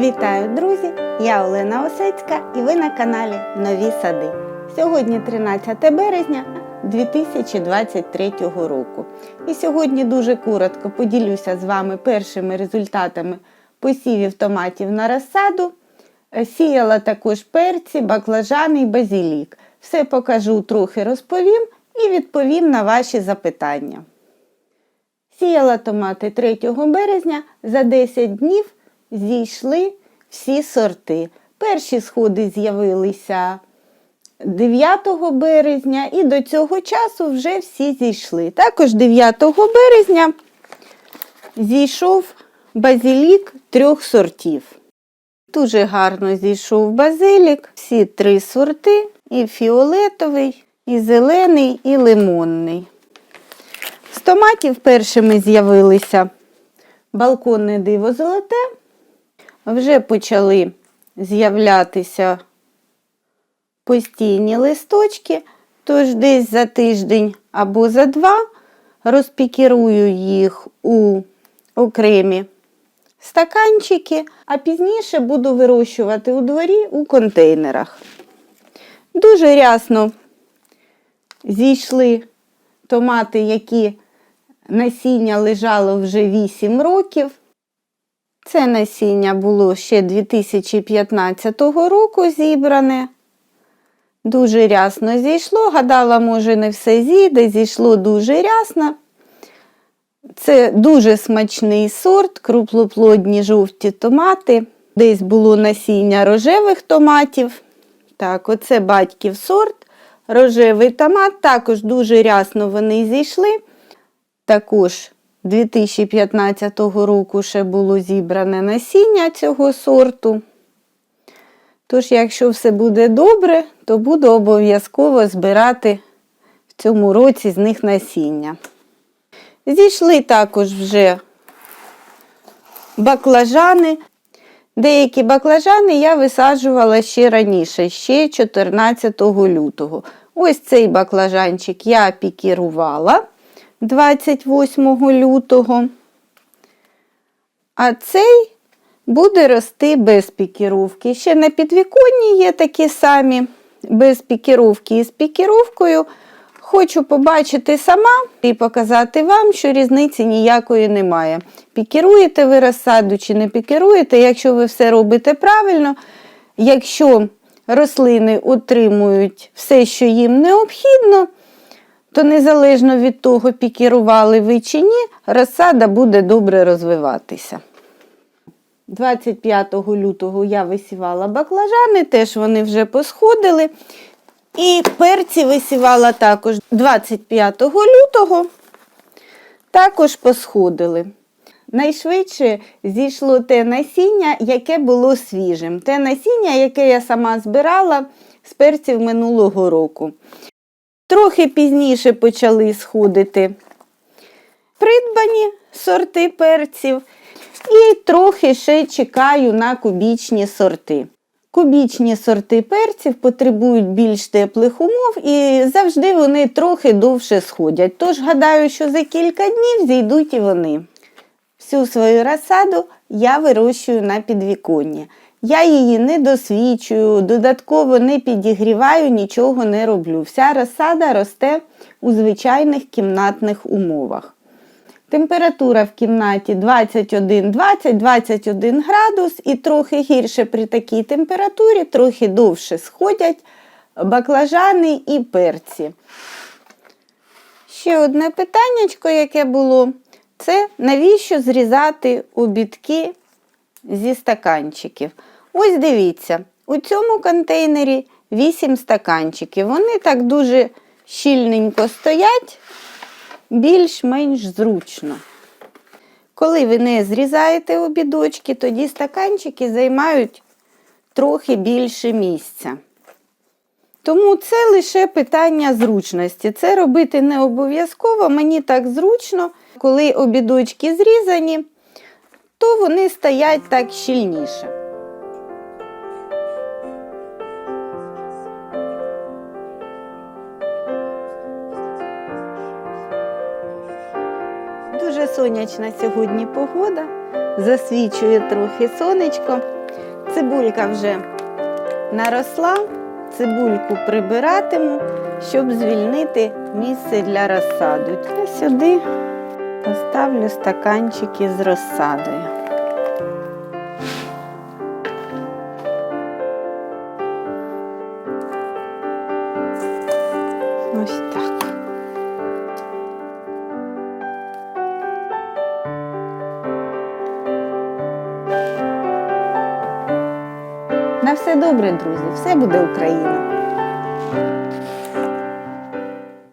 Вітаю, друзі! Я Олена Осецька і ви на каналі Нові Сади. Сьогодні 13 березня 2023 року. І сьогодні дуже коротко поділюся з вами першими результатами посівів томатів на розсаду. Сіяла також перці, баклажани і базілік. Все покажу, трохи розповім і відповім на ваші запитання. Сіяла томати 3 березня, за 10 днів зійшли всі сорти. Перші сходи з'явилися 9 березня і до цього часу вже всі зійшли. Також 9 березня зійшов базилік трьох сортів. Дуже гарно зійшов базилік, всі три сорти: і фіолетовий, і зелений, і лимонний. З томатів першими з'явилися балконне диво золоте. Вже почали з'являтися постійні листочки, тож десь за тиждень або за два розпікірую їх у окремі стаканчики, а пізніше буду вирощувати у дворі у контейнерах. Дуже рясно зійшли томати, які насіння лежало вже 8 років. Це насіння було ще 2015 року зібране. Дуже рясно зійшло. Гадала, може, не все зійде, зійшло дуже рясно. Це дуже смачний сорт, круплоплодні жовті томати. Десь було насіння рожевих томатів. Так, оце батьків сорт. Рожевий томат. Також дуже рясно вони зійшли. Також 2015 року ще було зібране насіння цього сорту. Тож, якщо все буде добре, то буду обов'язково збирати в цьому році з них насіння. Зійшли також вже баклажани. Деякі баклажани я висаджувала ще раніше, ще 14 лютого. Ось цей баклажанчик я пікірувала 28 лютого. А цей буде рости без пікіровки. Ще на підвіконні є такі самі без пікіровки і з пікіровкою. Хочу побачити сама і показати вам, що різниці ніякої немає. Пікіруєте ви розсаду чи не пікіруєте, якщо ви все робите правильно, якщо рослини отримують все, що їм необхідно, то незалежно від того, пікірували ви чи ні, розсада буде добре розвиватися. 25 лютого я висівала баклажани, теж вони вже посходили. І перці висівала також 25 лютого, також посходили. Найшвидше зійшло те насіння, яке було свіжим. Те насіння, яке я сама збирала з перців минулого року. Трохи пізніше почали сходити придбані сорти перців. І трохи ще чекаю на кубічні сорти. Кубічні сорти перців потребують більш теплих умов і завжди вони трохи довше сходять. Тож гадаю, що за кілька днів зійдуть і вони. Всю свою розсаду я вирощую на підвіконні. Я її не досвідчую, додатково не підігріваю, нічого не роблю. Вся розсада росте у звичайних кімнатних умовах. Температура в кімнаті 21-20-21 градус і трохи гірше при такій температурі, трохи довше сходять баклажани і перці. Ще одне питаннячко, яке було, це навіщо зрізати обідки зі стаканчиків. Ось дивіться, у цьому контейнері 8 стаканчиків. Вони так дуже щільненько стоять більш-менш зручно. Коли ви не зрізаєте обідочки, тоді стаканчики займають трохи більше місця. Тому це лише питання зручності. Це робити не обов'язково, мені так зручно, коли обідочки зрізані, то вони стоять так щільніше. Дуже сонячна сьогодні погода, засвічує трохи сонечко. Цибулька вже наросла, цибульку прибиратиму, щоб звільнити місце для розсаду. Я сюди поставлю стаканчики з розсадою. все добре, друзі, все буде Україна!